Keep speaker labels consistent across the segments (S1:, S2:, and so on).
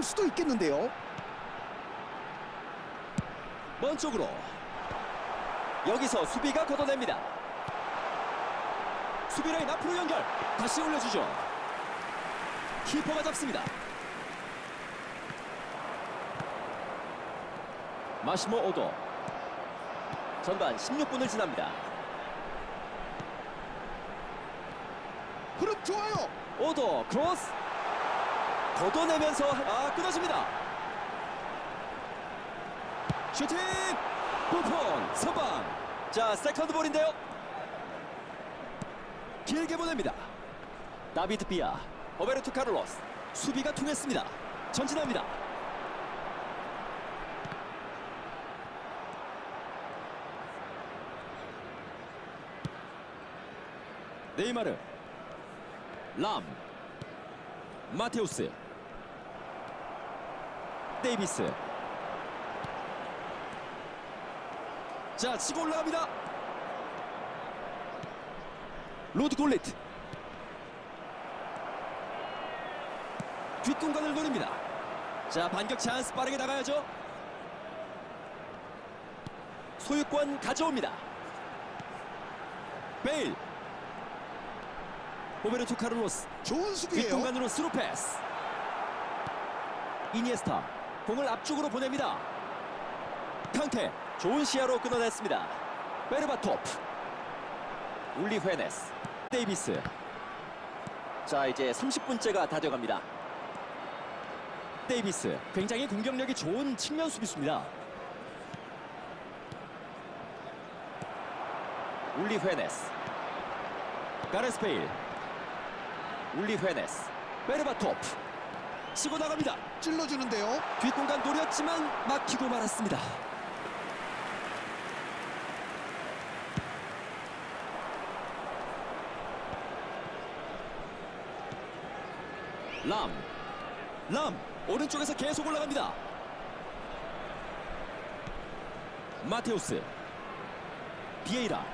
S1: 나올 수도 있겠는데요.
S2: 먼 쪽으로. 여기서 수비가 걷어냅니다. 수비 라인 앞으로 연결. 다시 올려주죠. 키퍼가 잡습니다. 마시모 오도. 전반 16분을 지납니다.
S1: 흐름 좋아요.
S2: 오도 크로스 걷어내면서 아 끊어집니다. 슈팅! 부폰 선방. 자 세컨드 볼인데요. 길게 보냅니다. 다비드 비아 오베르토 카를로스. 수비가 통했습니다. 전진합니다. 네이마르 람 마테우스 데이비스. 자 치고 올라갑니다. 로드 골리트 뒷공간을 노립니다. 자 반격 찬스 빠르게 나가야죠. 소유권 가져옵니다. 베일. 오베르토 카를로스.
S1: 좋은 수비예요.
S2: 뒷공간으로 스루 패스. 이니에스타 공을 앞쪽으로 보냅니다. 캉테 좋은 시야로 끊어냈습니다. 베르바토프 울리 헤네스 데이비스. 자 이제 30분째가 다 돼갑니다. 데이비스 굉장히 공격력이 좋은 측면 수비수입니다. 울리 헤네스 가레스페일. 울리 헤네스 베르바토프 치고 나갑니다
S1: 찔러주는데요.
S2: 뒷공간 노렸지만 막히고 말았습니다. 람, 람 오른쪽에서 계속 올라갑니다. 마테우스. 비에이라.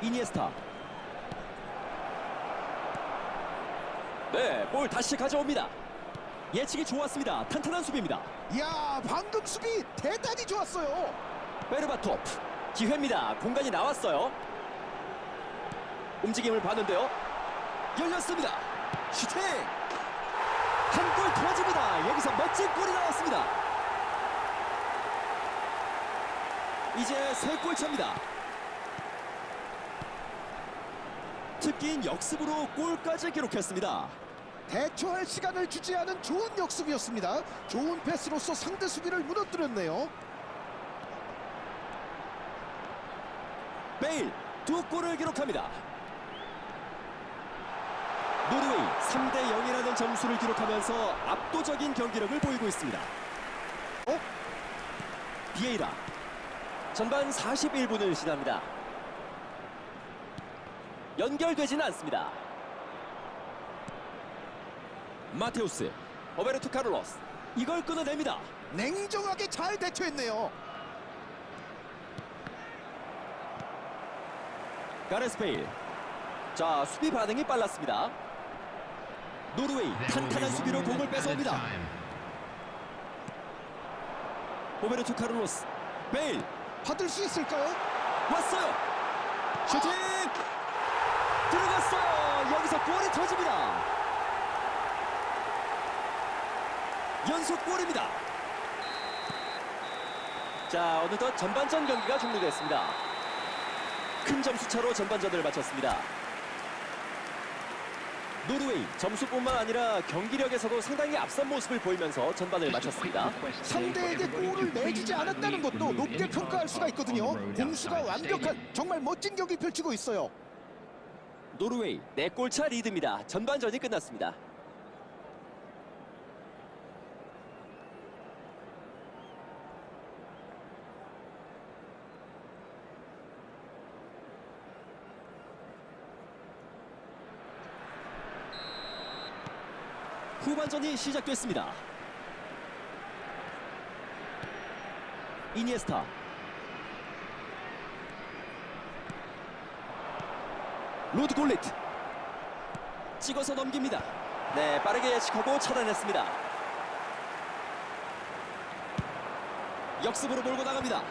S2: 이니에스타. 네, 볼 다시 가져옵니다. 예측이 좋았습니다. 탄탄한 수비입니다.
S1: 이야 방금 수비 대단히 좋았어요.
S2: 베르바토프 기회입니다. 공간이 나왔어요. 움직임을 봤는데요. 열렸습니다. 슈팅! 한골 터집니다. 여기서 멋진 골이 나왔습니다. 이제 세골 차입니다. 특기인 역습으로 골까지 기록했습니다.
S1: 대처할 시간을 주지 않은 좋은 역습이었습니다. 좋은 패스로서 상대 수비를 무너뜨렸네요.
S2: 베일 두 골을 기록합니다. 노르웨이 3대 0이라는 점수를 기록하면서 압도적인 경기력을 보이고 있습니다.
S1: 어?
S2: 비에이라 전반 41분을 지납니다. 연결되지는 않습니다. 마테우스 오베르토 카를로스. 이걸 끊어냅니다.
S1: 냉정하게 잘 대처했네요.
S2: 가레스페일. 자 수비 반응이 빨랐습니다. 노르웨이 탄탄한 수비로 공을 뺏어옵니다. 오베르토 카를로스. 베일.
S1: 받을 수 있을까요?
S2: 왔어요. 슈팅! 들어갔어요. 여기서 골이 터집니다 연속 골입니다. 자 어느덧 전반전 경기가 종료됐습니다. 큰 점수차로 전반전을 마쳤습니다. 노르웨이 점수뿐만 아니라 경기력에서도 상당히 앞선 모습을 보이면서 전반을 마쳤습니다.
S1: 상대에게 골을 내주지 않았다는 것도 높게 평가할 수가 있거든요. 공수가 완벽한 정말 멋진 경기 펼치고 있어요.
S2: 노르웨이 4골차 리드입니다. 전반전이 끝났습니다 후반전이 시작됐습니다. 이니에스타 로드 골리트 찍어서 넘깁니다. 네, 빠르게 예측하고 차단했습니다. 역습으로 몰고 나갑니다.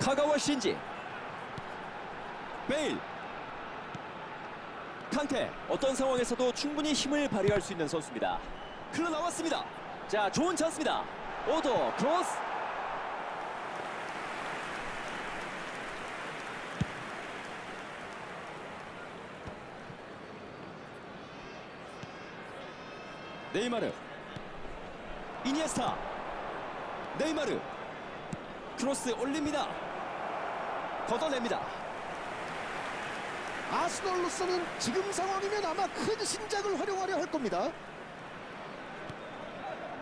S2: 카가와 신지 베일 칸테 어떤 상황에서도 충분히 힘을 발휘할 수 있는 선수입니다. 흘러나왔습니다. 자, 좋은 찬스입니다. 오더 크로스 네이마르 이니에스타 네이마르 크로스 올립니다 걷어냅니다
S1: 아스널로서는 지금 상황이면 아마 큰 신작을 활용하려 할 겁니다.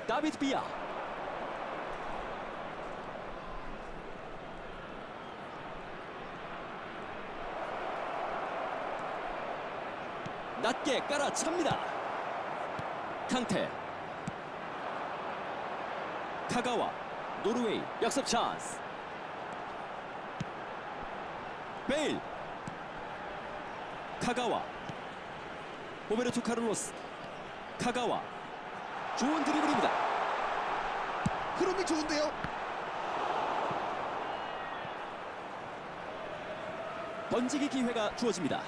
S2: 다비드 비아. 낮게 깔아찹니다. 칸테 카가와 노르웨이 역습 찬스. 베일 카가와 호베르토 카를로스 카가와 좋은 드리블입니다
S1: 흐름이 좋은데요.
S2: 던지기 기회가 주어집니다.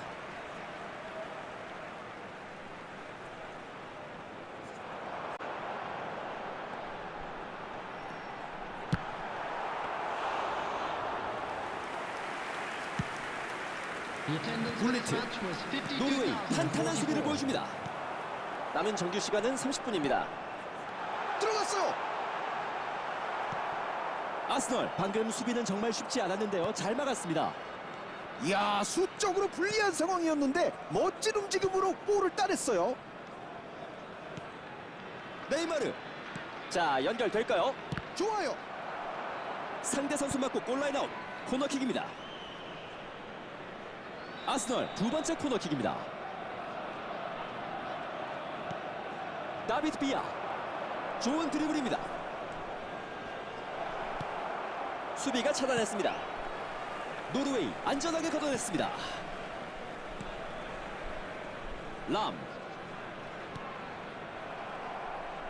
S2: 굴리트 노르웨이 탄탄한 수비를 보여줍니다. 남은 정규 시간은 30분입니다.
S1: 들어갔어요.
S2: 아스널 방금 수비는 정말 쉽지 않았는데요. 잘 막았습니다.
S1: 이야 수적으로 불리한 상황이었는데 멋진 움직임으로 볼을 따냈어요.
S2: 네이마르 자 연결될까요?
S1: 좋아요.
S2: 상대 선수 맞고 골라인 아웃 코너킥입니다. 아스널 두 번째 코너킥입니다. 다비드 비아 좋은 드리블입니다. 수비가 차단했습니다. 노르웨이 안전하게 걷어냈습니다. 람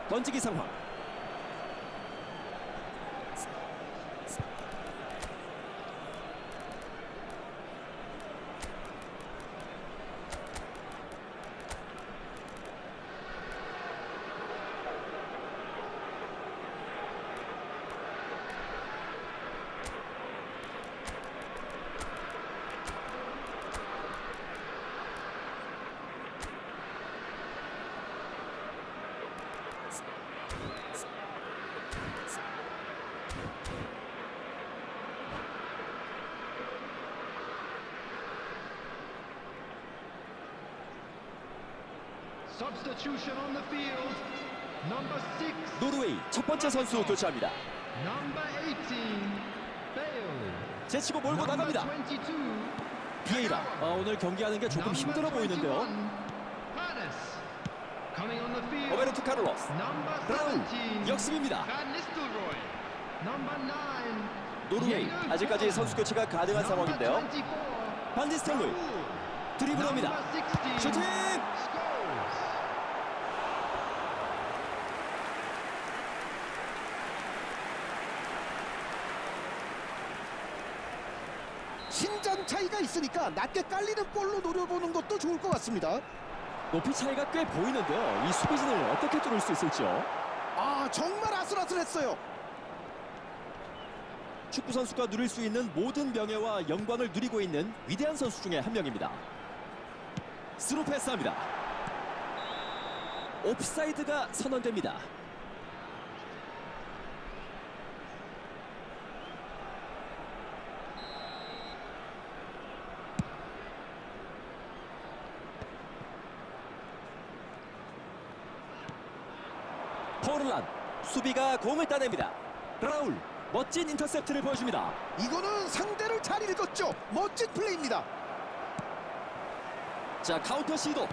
S2: 던지기 상황 노르웨이 첫 번째 선수 교체합니다.
S3: Number 18. Bale.
S2: 제치고 몰고
S3: Number
S2: 나갑니다.
S3: 22.
S2: 비에이라 어, 오늘 경기하는 게 조금 힘들어 보이는데요.
S3: 21, Paredes. Coming on the field.
S2: 오베르토 카를로스
S3: Number
S2: 브라운
S3: 17.
S2: 역습입니다. 노르웨이 아직까지 선수 교체가 가능한 상황인데요. 반디스텔로이 드리블합니다. 슈팅!
S1: 신장 차이가 있으니까 낮게 깔리는 볼로 노려보는 것도 좋을 것 같습니다.
S2: 높이 차이가 꽤 보이는데요. 이 수비진을 어떻게 뚫을 수 있을지요.
S1: 아 정말 아슬아슬했어요.
S2: 축구 선수가 누릴 수 있는 모든 명예와 영광을 누리고 있는 위대한 선수 중에 한 명입니다. 스루 패스합니다. 옵사이드가 선언됩니다. 포르란 수비가 공을 따냅니다. 라울 멋진 인터셉트를 보여줍니다.
S1: 이거는 상대를 잘 읽었죠. 멋진 플레이입니다.
S2: 자 카운터 시도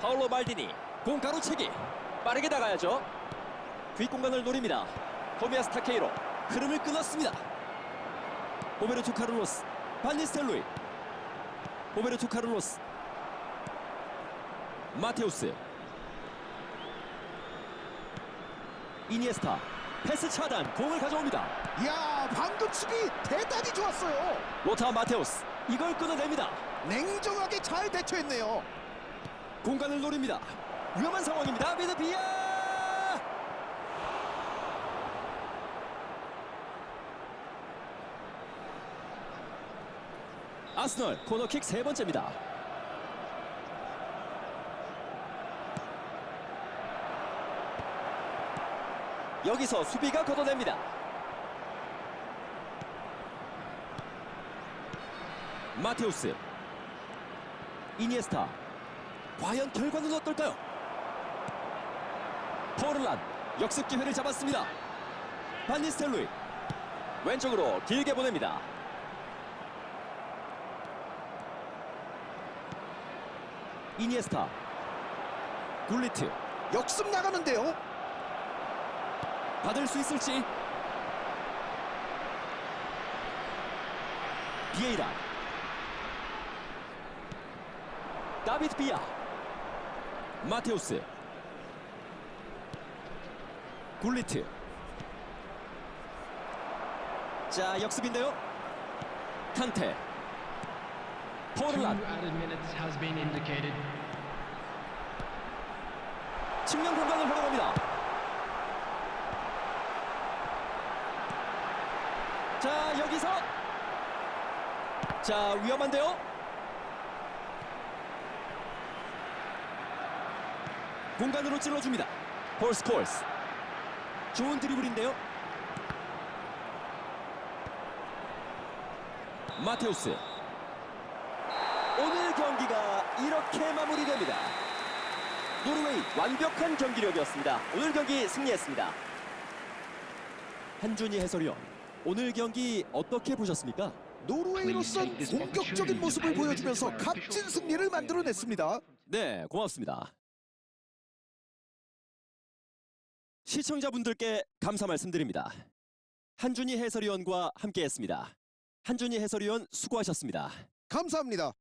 S2: 파울로 말디니 공 가로채기 빠르게 나가야죠 뒷공간을 노립니다 토미아스 타케이로 흐름을 끊었습니다. 오베르토 카를로스, 반니스텔로이, 오베르토 카를로스, 마테우스, 이니에스타, 패스 차단, 공을 가져옵니다.
S1: 이야 방금 수비 대단히 좋았어요.
S2: 로타 마테우스, 이걸 끊어냅니다.
S1: 냉정하게 잘 대처했네요.
S2: 공간을 노립니다. 위험한 상황입니다. 미드비아! 아스널 코너킥 세 번째입니다. 여기서 수비가 걷어냅니다. 마테우스 이니에스타 과연 결과는 어떨까요? 포르란 역습 기회를 잡았습니다. 반니스텔루이 왼쪽으로 길게 보냅니다. 이니에스타 굴리트
S1: 역습 나가는데요.
S2: 받을 수 있을지. 비에이라. 다비드 비아. 마테우스. 굴리트. 자 역습인데요. 칸테. 포르란. 측면 공간을 활용합니다 자 여기서. 자 위험한데요? 공간으로 찔러줍니다. 폴스 콜스 좋은 드리블인데요? 마테우스. 오늘 경기가 이렇게 마무리됩니다. 노르웨이 완벽한 경기력이었습니다. 오늘 경기 승리했습니다. 한준희 해설위원 오늘 경기 어떻게 보셨습니까?
S1: 노르웨이로선 공격적인 모습을 보여주면서 값진 승리를 만들어냈습니다.
S2: 네, 고맙습니다. 시청자분들께 감사 말씀드립니다. 한준희 해설위원과 함께했습니다. 한준희 해설위원 수고하셨습니다.
S1: 감사합니다.